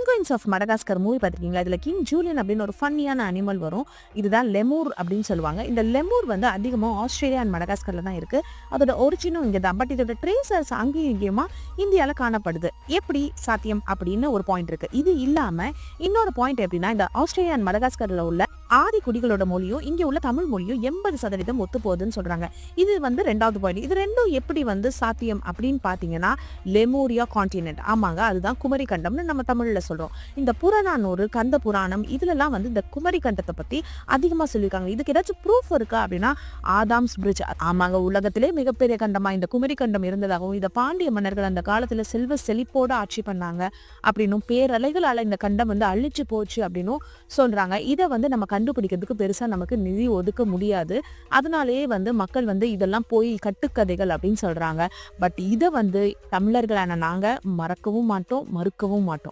Penguins of Madagascar movie பார்த்துருக்கீங்களா? இதில் king Julian அப்படின்னு ஒரு ஃபன்னியான அனிமல் வரும். இதுதான் லெமூர் அப்படின்னு சொல்லுவாங்க. இந்த லெமூர் வந்து அதிகமாக ஆஸ்திரேலியா அண்ட் மடகாஸ்கரில் தான் இருக்குது அதோட ஒரிஜினும் இங்கே தான் பட் இதோட ட்ரேசர்ஸ் அங்கேயும் இங்கேயுமாக இந்தியாவில் காணப்படுது. எப்படி சாத்தியம் அப்படின்னு ஒரு பாயிண்ட் இருக்குது இது இல்லாமல் இன்னொரு பாயிண்ட் எப்படின்னா இந்த ஆஸ்திரேலியா அண்ட் மடகாஸ்கரில் உள்ள ஆதி குடிகளோட மொழியும் இங்கே உள்ள தமிழ் மொழியும் எண்பது சதவீதம் ஒத்து போகுதுன்னு சொல்றாங்க. இது வந்து ரெண்டாவது பாயிண்ட் இது ரெண்டும் எப்படி வந்து சாத்தியம் அப்படின்னு பார்த்தீங்கன்னா லெமோரியா கான்டினென்ட் ஆமாங்க அதுதான் குமரி கண்டம்னு நம்ம தமிழ்ல சொல்றோம். இந்த புறநானூறு கந்த புராணம் இதுலலாம் வந்து இந்த குமரி கண்டத்தை பத்தி அதிகமா சொல்லியிருக்காங்க. இதுக்கு ஏதாச்சும் ப்ரூஃப் இருக்கா அப்படின்னா ஆதாம்ஸ் பிரிட்ஜ் ஆமாங்க உலகத்திலே மிகப்பெரிய கண்டமா இந்த குமரி கண்டம் இருந்ததாகவும் இதை பாண்டிய மன்னர்கள் அந்த காலத்துல செல்வ செழிப்போட ஆட்சி பண்ணாங்க அப்படின்னும் பேரலைகளால இந்த கண்டம் வந்து அழிச்சு போச்சு அப்படின்னும் சொல்றாங்க. இதை வந்து நம்ம கண்டுபிடிக்கிறதுக்கு பெருசாக நமக்கு நிதி ஒதுக்க முடியாது. அதனாலேயே வந்து மக்கள் வந்து இதெல்லாம் போய் கட்டுக்கதைகள் அப்படின்னு சொல்கிறாங்க பட் இதை வந்து தமிழர்களான நாங்கள் மறக்கவும் மாட்டோம் மறுக்கவும் மாட்டோம்.